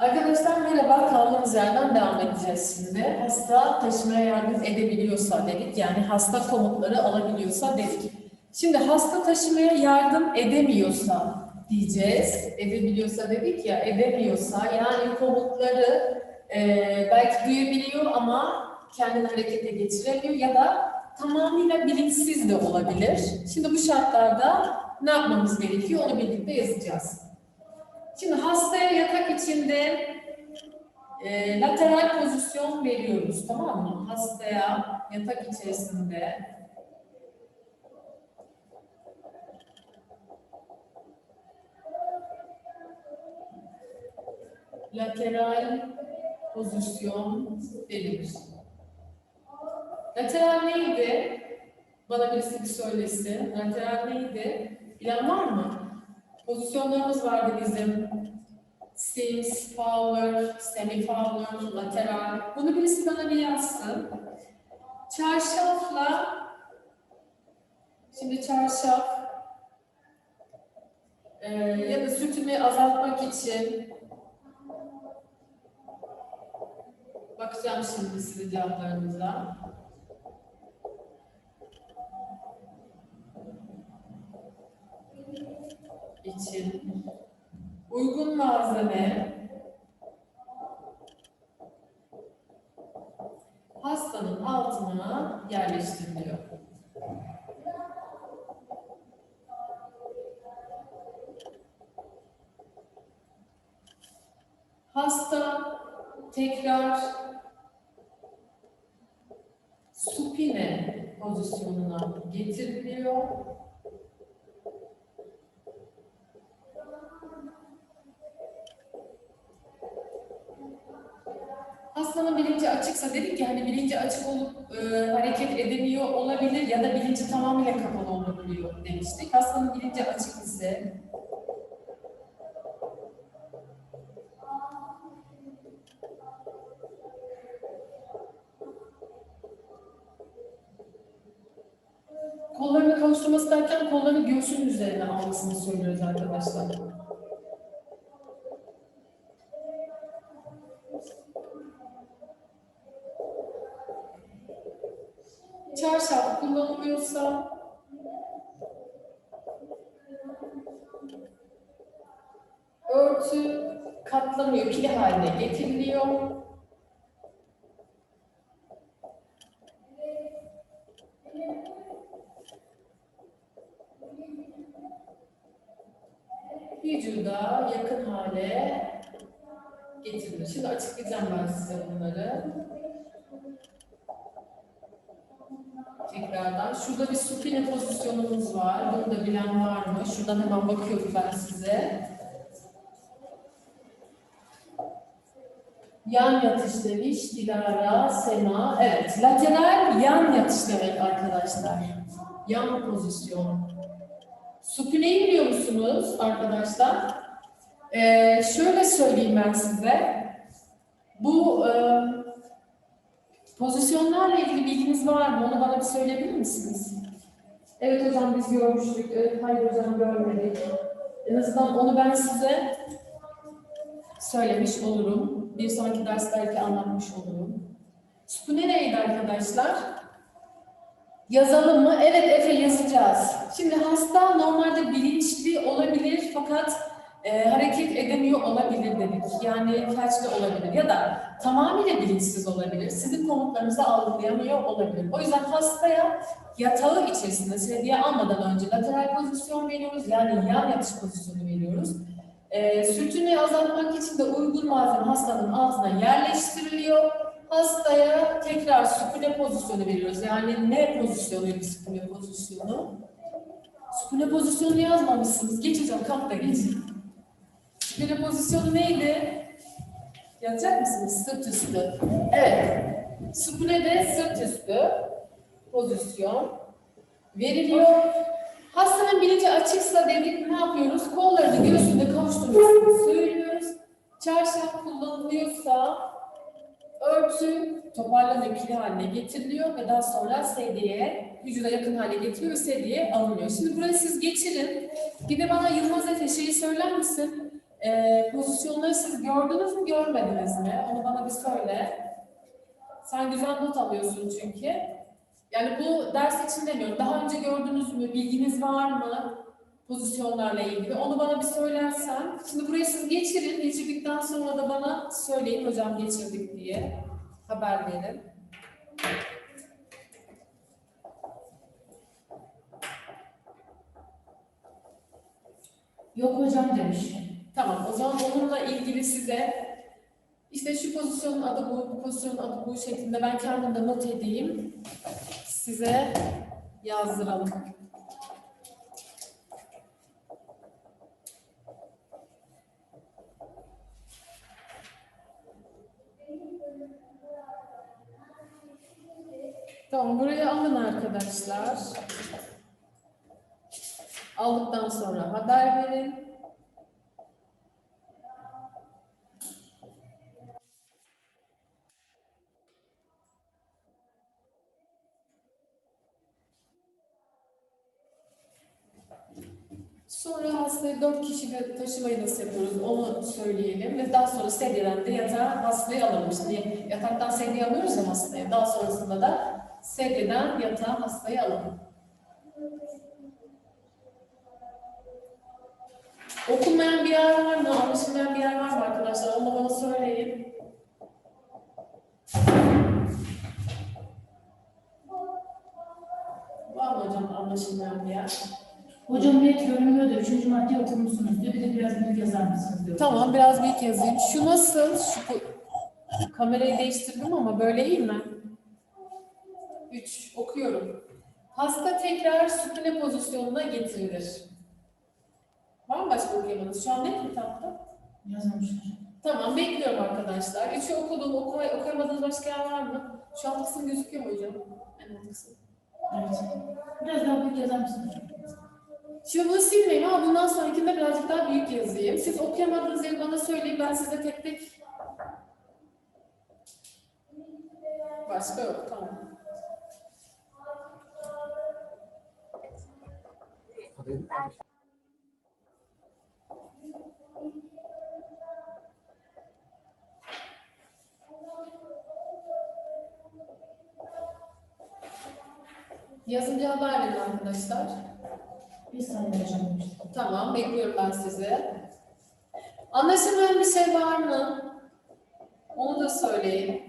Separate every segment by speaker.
Speaker 1: Arkadaşlar merhaba, kaldığımız yerden devam edeceğiz şimdi. Hasta taşımaya yardım edebiliyorsa dedik, yani hasta komutları alabiliyorsa dedik. Şimdi hasta taşımaya yardım edemiyorsa diyeceğiz. Edebiliyorsa dedik ya, edemiyorsa yani komutları e, belki duyabiliyor ama kendini harekete geçiremiyor ya da tamamıyla bilinçsiz de olabilir. Şimdi bu şartlarda ne yapmamız gerekiyor onu birlikte yazacağız. Şimdi hastaya yatak içinde e, lateral pozisyon veriyoruz tamam mı? Hastaya yatak içerisinde lateral pozisyon verilir. Lateral neydi? Bana birisi bir söylesin. Lateral neydi? Bilen var mı? Pozisyonlarımız vardı bizim. Sims, Fowler, Semi Fowler, lateral. Bunu birisi bana bir yazsın. Çarşafla Şimdi çarşaf e, ya da sürtünmeyi azaltmak için bakacağım şimdi sizin cevaplarınıza. için uygun malzeme hastanın altına yerleştiriliyor. Hasta tekrar supine pozisyonuna getiriliyor. Hastanın bilinci açıksa dedik ki hani bilinci açık olup e, hareket edemiyor olabilir ya da bilinci tamamıyla kapalı olabiliyor demiştik. Hastanın bilinci açık ise kollarını kavuşturması derken kollarını göğsünün üzerine almasını söylüyoruz arkadaşlar. çarşaf kullanılıyorsa örtü katlanıyor, pili haline getiriliyor. Vücuda yakın hale getirilir. Şimdi açıklayacağım ben size bunları. tekrardan. Şurada bir supine pozisyonumuz var. Bunu da bilen var mı? Şuradan hemen bakıyorum ben size. Yan yatış demiş Dilara, Sema. Evet, lateral yan yatış demek arkadaşlar. Yan pozisyon. Supineyi biliyor musunuz arkadaşlar? Ee, şöyle söyleyeyim ben size. Bu e, Pozisyonlarla ilgili bilginiz var mı? Onu bana bir söyleyebilir misiniz? Evet hocam biz görmüştük. Evet, hayır hocam görmedik. En azından onu ben size söylemiş olurum. Bir sonraki ders belki anlatmış olurum. Bu neydi arkadaşlar? Yazalım mı? Evet Efe yazacağız. Şimdi hasta normalde bilinçli olabilir fakat e, hareket edemiyor olabilir dedik. Yani felçli olabilir ya da tamamıyla bilinçsiz olabilir. Sizin komutlarınızı algılayamıyor olabilir. O yüzden hastaya yatağı içerisinde sedye almadan önce lateral pozisyon veriyoruz. Yani yan yatış pozisyonu veriyoruz. E, sürtünmeyi azaltmak için de uygun malzeme hastanın altına yerleştiriliyor. Hastaya tekrar supine pozisyonu veriyoruz. Yani ne pozisyonuydu supine pozisyonu? Supine pozisyonu yazmamışsınız. Geç hocam, kalk Supine pozisyonu neydi? Yazacak mısınız? Sırt üstü. Evet. Supine de sırt üstü pozisyon veriliyor. Hastanın bilinci açıksa dedik ne yapıyoruz? Kollarını göğsünde kavuşturmasını söylüyoruz. Çarşaf kullanılıyorsa örtü toparlanıyor, pili haline getiriliyor ve daha sonra sedyeye, vücuda yakın hale getiriyor ve sedyeye alınıyor. Şimdi burayı siz geçirin. Bir de bana Yılmaz Efe şeyi söyler misin? Ee, pozisyonları siz gördünüz mü, görmediniz mi? Onu bana bir söyle. Sen güzel not alıyorsun çünkü. Yani bu ders için demiyorum. Daha önce gördünüz mü, bilginiz var mı pozisyonlarla ilgili? Onu bana bir söylersen. Şimdi burayı siz geçirin. Geçirdikten sonra da bana söyleyin hocam geçirdik diye. Haber verin.
Speaker 2: Yok hocam demiş.
Speaker 1: Tamam, o zaman onunla ilgili size işte şu pozisyonun adı bu, bu pozisyonun adı bu şeklinde ben kendim de not edeyim. Size yazdıralım. Tamam, burayı alın arkadaşlar. Aldıktan sonra haber verin. Sonra hastayı dört kişiyle taşımayı nasıl yapıyoruz onu söyleyelim ve daha sonra sedyeden de yatağa hastayı alalım. Şimdi yataktan sedye alıyoruz ya hastayı. Daha sonrasında da sedyeden yatağa hastayı alalım. Okunmayan bir yer var mı? Anlaşılmayan bir yer var mı arkadaşlar? Onu bana söyleyin. Var mı hocam anlaşılmayan bir yer?
Speaker 2: Hocam net görünmüyor da üçüncü maddeyi okumuşsunuz diyor. Bir de biraz büyük yazar mısınız diyor.
Speaker 1: Tamam biraz büyük yazayım. Şu nasıl? Şu kamerayı değiştirdim ama böyle iyi mi? 3 okuyorum. Hasta tekrar süpüne pozisyonuna getirilir. Var mı başka okuyamadınız? Şu an net mi tahta?
Speaker 2: Yazmamışlar.
Speaker 1: Tamam bekliyorum arkadaşlar. Üçü okudum. Oku okuyamadığınız başka yer var mı? Şu an kısım gözüküyor mu hocam? En alt kısım.
Speaker 2: Evet. Biraz daha büyük yazar mısınız?
Speaker 1: Şimdi bunu silmeyin ama bundan sonrakinde birazcık daha büyük yazayım. Siz okuyamadığınız yeri bana söyleyin. Ben size tek tek... Başka yok. Tamam. Yazınca haber verin arkadaşlar.
Speaker 2: Bir saniye hocam.
Speaker 1: Tamam, bekliyorum ben sizi. Anlaşılmayan bir şey var mı? Onu da söyleyin.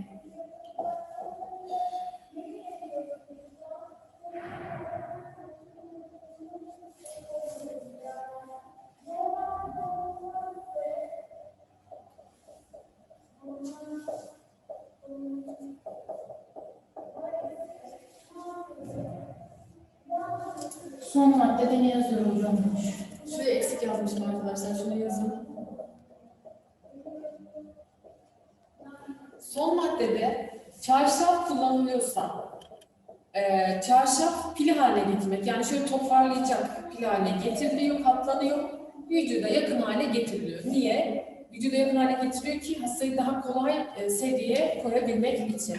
Speaker 2: Son maddede ne yazıyor hocam demiş.
Speaker 1: Şuraya eksik yazmışım arkadaşlar, şunu yazın. Son maddede çarşaf kullanılıyorsa, eee çarşaf pil haline getirmek, yani şöyle toparlayacak pil haline getiriliyor, katlanıyor, vücuda yakın hale getiriliyor. Niye? Vücuda yakın hale getiriyor ki hastayı daha kolay e, sedyeye koyabilmek için.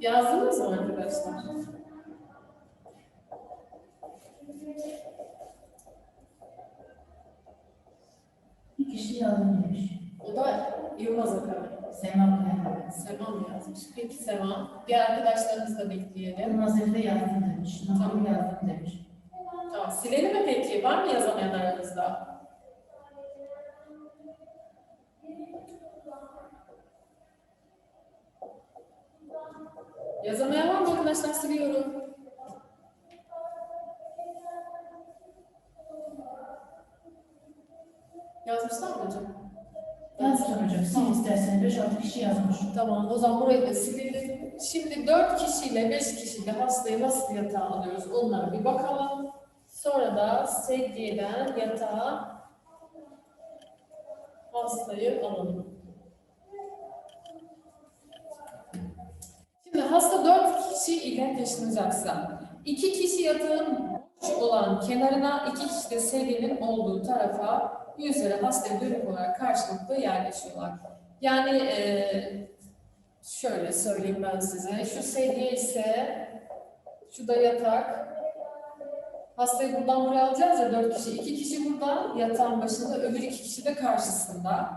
Speaker 1: Yazdınız mı arkadaşlar?
Speaker 2: Bir kişi demiş.
Speaker 1: O da Yılmaz Akar.
Speaker 2: Sema Kaya.
Speaker 1: Sema mı yazmış? Peki Sema. Diğer arkadaşlarınızı da bekleyelim.
Speaker 2: Nazır'da yazdım demiş. Nazır'da yazdım demiş.
Speaker 1: Tamam. Silelim mi peki? Var mı yazamayan aranızda? Yazamayan var mı arkadaşlar? Siliyorum. Yazmışlar mı hocam?
Speaker 2: Yazdım hocam. Sil isterseniz 5-6 kişi yazmış.
Speaker 1: Tamam, o zaman burayı da silelim. Şimdi dört kişiyle beş kişiyle hastayı nasıl yatağa alıyoruz onlara bir bakalım. Sonra da sedyeden yatağa hastayı alalım. Şimdi hasta dört kişi ile taşınacaksa, iki kişi yatağın boş olan kenarına, iki kişi de sedyenin olduğu tarafa, yüzleri hastaya dönük olarak karşılıklı yerleşiyorlar. Yani e, şöyle söyleyeyim ben size. Şu sedye ise şu da yatak. Hastayı buradan buraya alacağız ya dört kişi. iki kişi burada yatağın başında, öbür iki kişi de karşısında.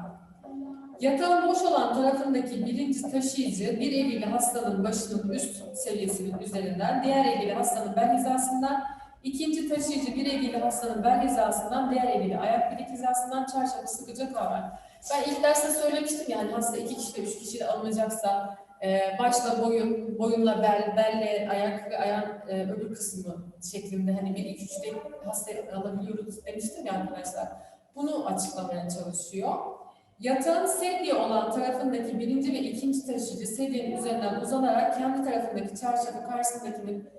Speaker 1: Yatağın boş olan tarafındaki birinci taşıyıcı bir eliyle hastanın başının üst seviyesinin üzerinden, diğer eliyle hastanın bel hizasından, ikinci taşıyıcı bir eliyle hastanın bel hizasından, diğer eliyle ayak bilek hizasından çarşafı sıkıca kavrar. Ben ilk derste söylemiştim yani hasta iki kişi de üç kişi de alınacaksa e, başla boyun, boyunla bel, belle ayak ve ayağın e, öbür kısmı şeklinde hani bir iki üçte hasta alabiliyoruz demiştim ya arkadaşlar. Bunu açıklamaya çalışıyor. Yatağın sedye olan tarafındaki birinci ve ikinci taşıyıcı sedyenin üzerinden uzanarak kendi tarafındaki çarşafı karşısındakinin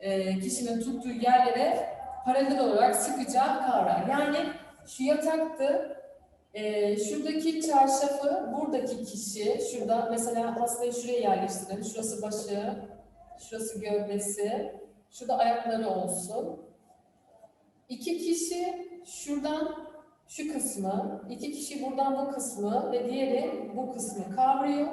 Speaker 1: e, kişinin tuttuğu yerlere paralel olarak sıkıca kavrar. Yani şu yataktı, e, şuradaki çarşafı buradaki kişi, şurada mesela hastayı şuraya yerleştirelim. Şurası başı, şurası gövdesi, şurada ayakları olsun. İki kişi şuradan şu kısmı, iki kişi buradan bu kısmı ve diğeri bu kısmı kavruyor.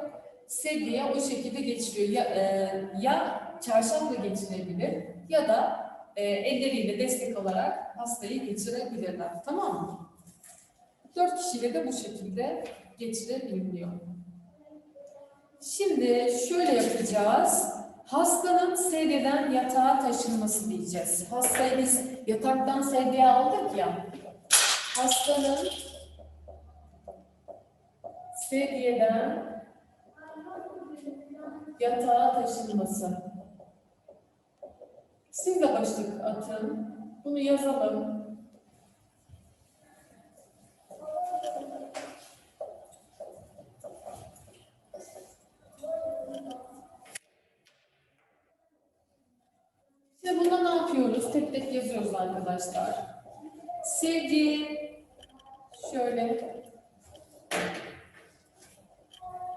Speaker 1: Sedye o şekilde geçiriyor. Ya, e, ya çarşafla geçirebilir ya da e, elleriyle destek olarak hastayı geçirebilirler. Tamam mı? Dört kişiyle de bu şekilde geçirebiliyor. Şimdi şöyle yapacağız. Hastanın sedyeden yatağa taşınması diyeceğiz. Hastayı biz yataktan sedyeye aldık ya. Hastanın sedyeden yatağa taşınması. Siz de başlık atın. Bunu yazalım. Şimdi bunda ne yapıyoruz? Tek tek yazıyoruz arkadaşlar. Sevgi şöyle.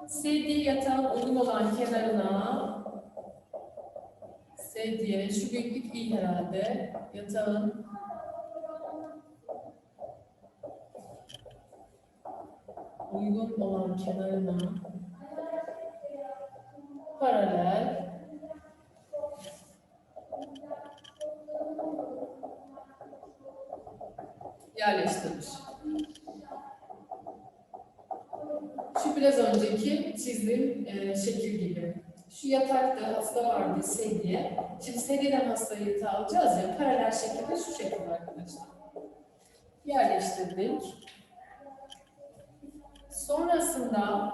Speaker 1: Sevdiği yatağın uygun olan kenarına? Sevdiği şu büyüklük iyi herhalde yatağın. Uygun olan kenarına. Paralel yerleştirmiş. Şu biraz önceki çizdiğim e, şekil gibi. Şu yatakta hasta vardı sedye. Şimdi sedyeden hastayı yatağa alacağız ya paralel şekilde şu şekilde arkadaşlar. Yerleştirdik. Sonrasında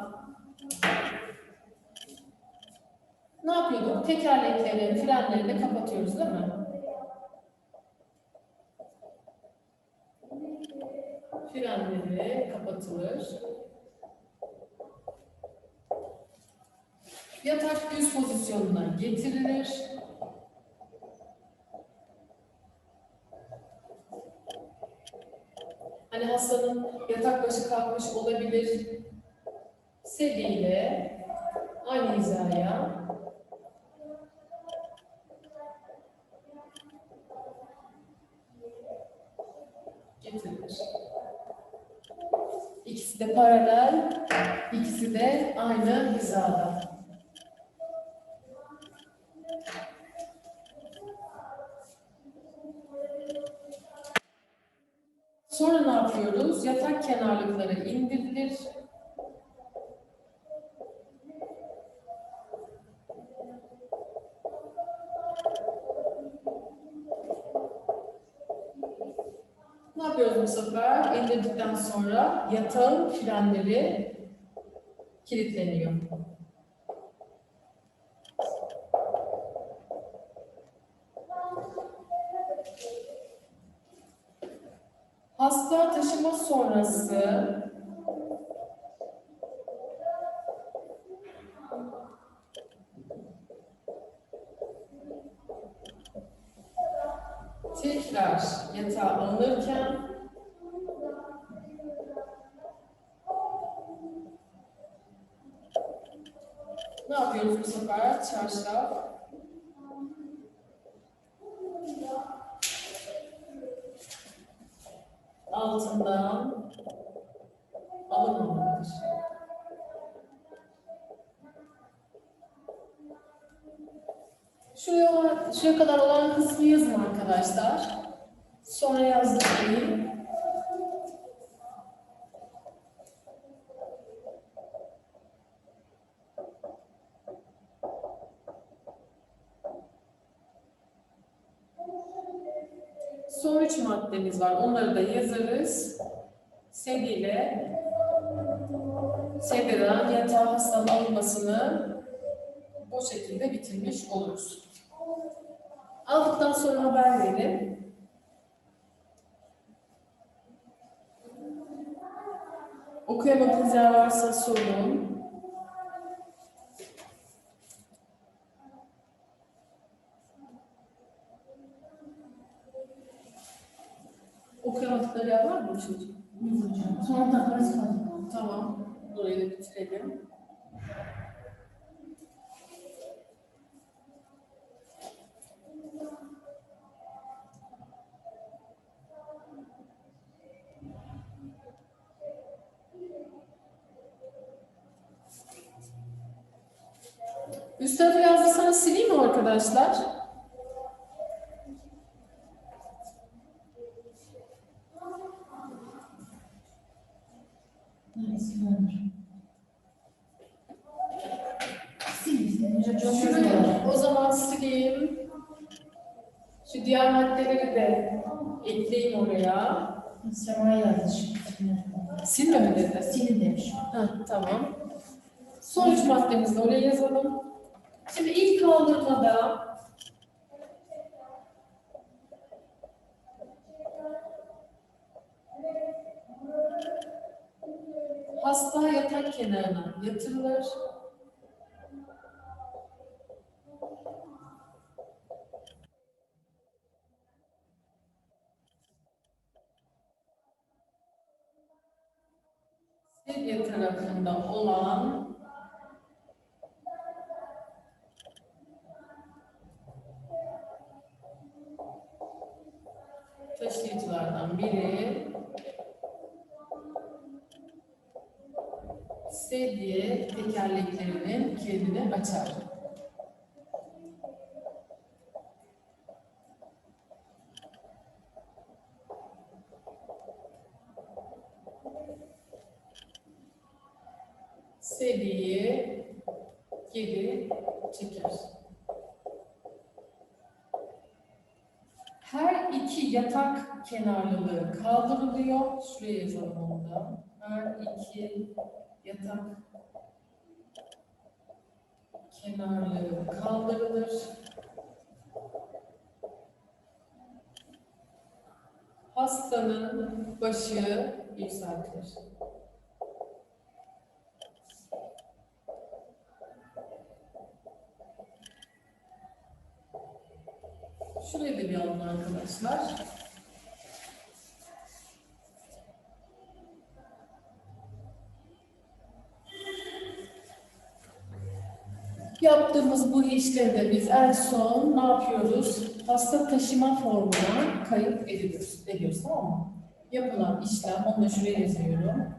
Speaker 1: ne yapıyorduk? Tekerlekleri, frenleri de kapatıyoruz değil mi? frenleri kapatılır. Yatak düz pozisyonuna getirilir. Hani hastanın yatak başı kalkmış olabilir. Sedyeyle aynı hizaya getirilir. İkisi de paralel, ikisi de aynı hizada. Sonra ne yapıyoruz? Yatak kenarlıkları indirilir. Ne yapıyoruz bu sefer? İndirdikten sonra yatağın frenleri kilitleniyor. Hasta taşıma sonrası tekrar yatağa alınırken ne yapıyoruz bu sefer? Çarşaf altından alınmamalıdır. Şuraya, şuraya kadar olan kısmı yazın arkadaşlar. Sonra yazdırayım. Son üç maddemiz var. Onları da yazarız. Sedyeyle sedyeden yatağa hastanın alınmasını bu şekilde bitirmiş oluruz. Aldıktan sonra haber verin. Okuyamadığınız yer varsa sorun. Okuyamadıkları yer var mı çocuğum?
Speaker 2: Hocam. Son dakikası kaldı.
Speaker 1: Tamam. Burayı da bitirelim. Üst tarafı yazdıysanız sileyim mi arkadaşlar?
Speaker 2: Neresi var? Sil, sil. Hocam çok
Speaker 1: Şunu
Speaker 2: güzel var.
Speaker 1: o zaman sileyim. Şu diğer maddeleri de ekleyin oraya.
Speaker 2: Sema'ya yazmış.
Speaker 1: Silme mi dedi?
Speaker 2: Silin demiş.
Speaker 1: Heh, tamam. Son üç maddemizi de oraya yazalım. Şimdi ilk kaldırmada hasta yatak kenarına yatırılır. Tarafında olan Her iki yatak kenarlılığı kaldırılıyor. Şuraya yazalım onu da. Her iki yatak kenarlığı kaldırılır. Hastanın başı yükseltilir. Şurayı da bir alın arkadaşlar. Yaptığımız bu işleri de biz en son ne yapıyoruz? Hasta taşıma formuna kayıt ediyoruz. Ediyoruz tamam mı? Yapılan işlem, onu da şuraya yazıyorum.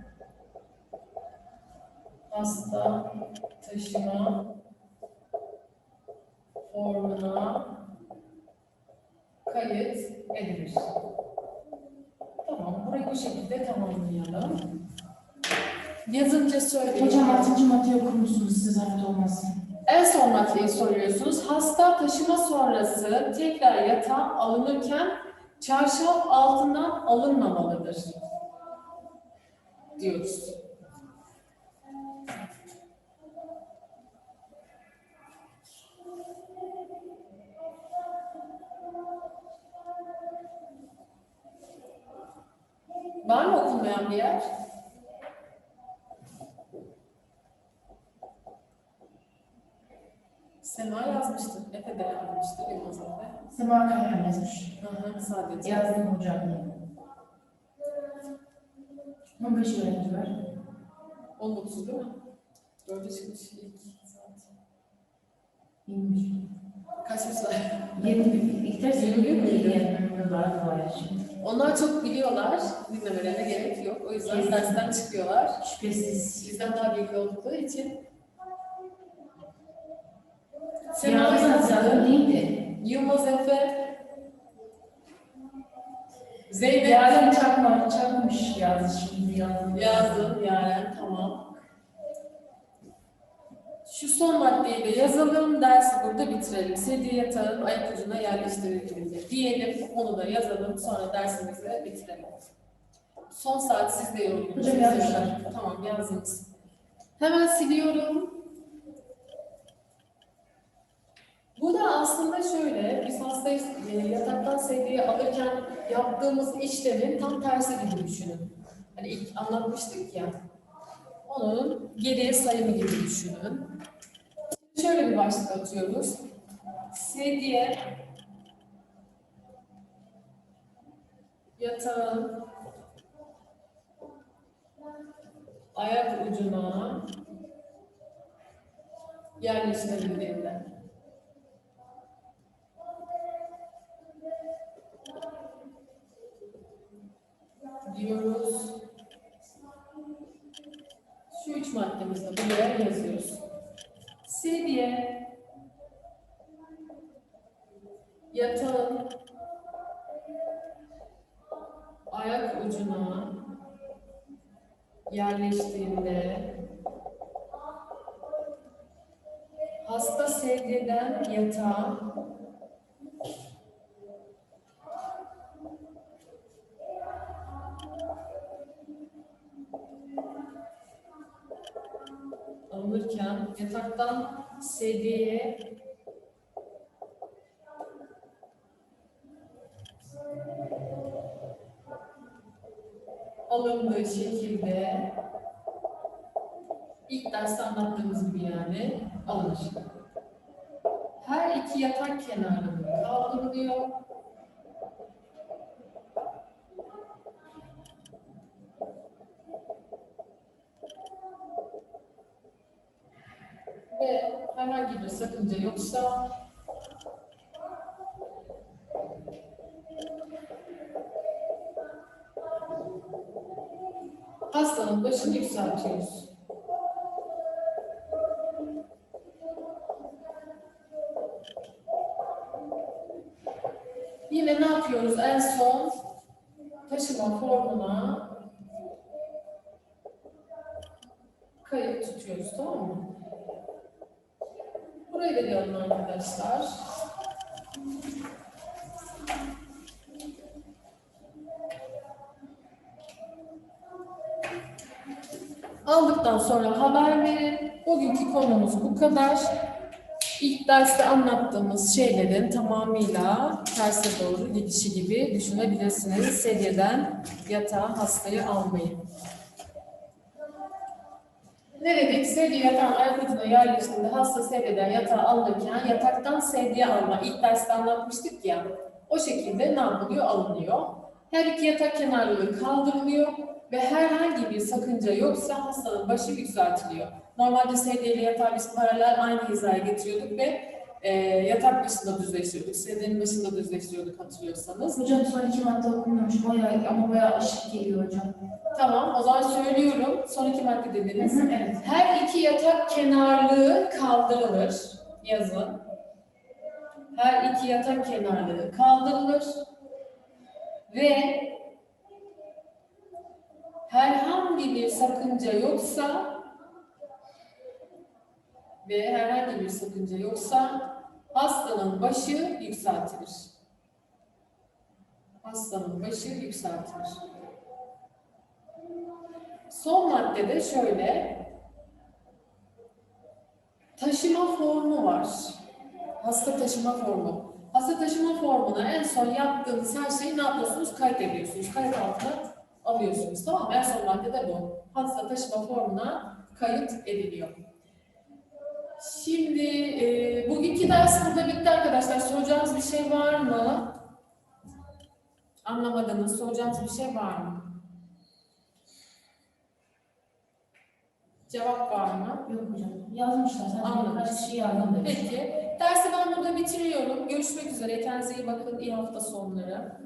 Speaker 1: Hasta taşıma formuna kayıt edilir. Tamam, burayı bu şekilde tamamlayalım. Yazınca söyleyin.
Speaker 2: Hocam altıncı maddeyi okur musunuz size zahmet olmasın?
Speaker 1: En son maddeyi soruyorsunuz. Hasta taşıma sonrası tekrar yatağa alınırken çarşaf altından alınmamalıdır. Diyoruz. Var mı okunmayan bir yer? Sema yazmıştır. Efe de yazmıştır Yılmaz Efe.
Speaker 2: Sema Kayhan yazmış.
Speaker 1: Hı hı, sadece.
Speaker 2: Yazdım hocam diye. 15 öğrenci var.
Speaker 1: 19 değil mi? Dörde çıkmış ilk saat.
Speaker 2: 20.
Speaker 1: Kaçmışlar.
Speaker 2: 20 ilk ders 20 gün müydü? Yani var var şimdi.
Speaker 1: Onlar çok biliyorlar. Dinlemelerine gerek yok. O yüzden
Speaker 2: Kesin.
Speaker 1: dersten çıkıyorlar.
Speaker 2: Şüphesiz.
Speaker 1: Bizden daha bilgi oldukları için.
Speaker 2: Sema zaten neydi?
Speaker 1: Yılmaz Efe, Zeynep
Speaker 2: Yarın çakma, çakmış yazdı şimdi yazdı.
Speaker 1: yazdın Yaren tamam. Şu son maddeyi de yazalım, dersi burada bitirelim. Sedye yatağın ayak ucuna yerleştirildiğinde diyelim, onu da yazalım, sonra dersimizi bitirelim. Son saat siz de
Speaker 2: yazmışlar.
Speaker 1: Tamam yazdınız. Hemen siliyorum. Bu da aslında şöyle, biz hastayı e, yataktan sedyeye alırken yaptığımız işlemin tam tersi gibi düşünün. Hani ilk anlatmıştık ya, onun geriye sayımı gibi düşünün. Şöyle bir başlık atıyoruz. Sedye yatağın ayak ucuna yerleştirildiğinde. diyoruz. Şu üç maddemizi buraya yazıyoruz. Sedye yatağın ayak ucuna yerleştiğinde hasta sedyeden yatağa alınırken yataktan sedyeye alındığı şekilde ilk derste anlattığımız gibi yani alınır. Her iki yatak kenarı kaldırılıyor. Ve herhangi bir sakınca yoksa hastanın başını yükseltiyoruz. Yine ne yapıyoruz? En son taşıma formuna kayıt tutuyoruz tamam mı? Burayı da görün arkadaşlar. Aldıktan sonra haber verin. Bugünkü konumuz bu kadar. İlk derste anlattığımız şeylerin tamamıyla terse doğru gidişi gibi düşünebilirsiniz. Sedyeden yatağa hastayı almayı. Ne? Sedye yatağın ucuna yerleştiğinde hasta sedyeden yatağa alınırken yataktan sedyeye alma. İlk derste anlatmıştık ya. O şekilde ne yapılıyor? Alınıyor. Her iki yatak kenarları kaldırılıyor ve herhangi bir sakınca yoksa hastanın başı yükseltiliyor. Normalde sedyeyle yatağı biz paralel aynı hizaya getiriyorduk ve e, yatak başında düzleştiriyorduk. Sedyenin başında düzleştiriyorduk hatırlıyorsanız.
Speaker 2: Hocam son iki madde okunmuyormuş bayağı ama bayağı aşık geliyor hocam.
Speaker 1: Tamam, o zaman söylüyorum. Son iki madde dediniz.
Speaker 2: Evet.
Speaker 1: Her iki yatak kenarlığı kaldırılır. Yazın. Her iki yatak kenarlığı kaldırılır. Ve herhangi bir sakınca yoksa ve herhangi bir sakınca yoksa hastanın başı yükseltilir. Hastanın başı yükseltilir. Son maddede şöyle taşıma formu var. Hasta taşıma formu. Hasta taşıma formuna en son yaptığınız her şeyi ne yapıyorsunuz? Kaydediyorsunuz. Kayıt altına alıyorsunuz. Tamam mı? En son maddede bu. Hasta taşıma formuna kayıt ediliyor. Şimdi e, bugünkü ders burada bitti arkadaşlar. Soracağınız bir şey var mı? Anlamadınız. Soracağınız bir şey var mı? Cevap var mı?
Speaker 2: Yok hocam. Yazmışlar.
Speaker 1: Anladım.
Speaker 2: birkaç şey yazdım demiş.
Speaker 1: Peki. Dersi ben burada burada bitiriyorum. Görüşmek üzere. Kendinize iyi bakın. İyi hafta sonları.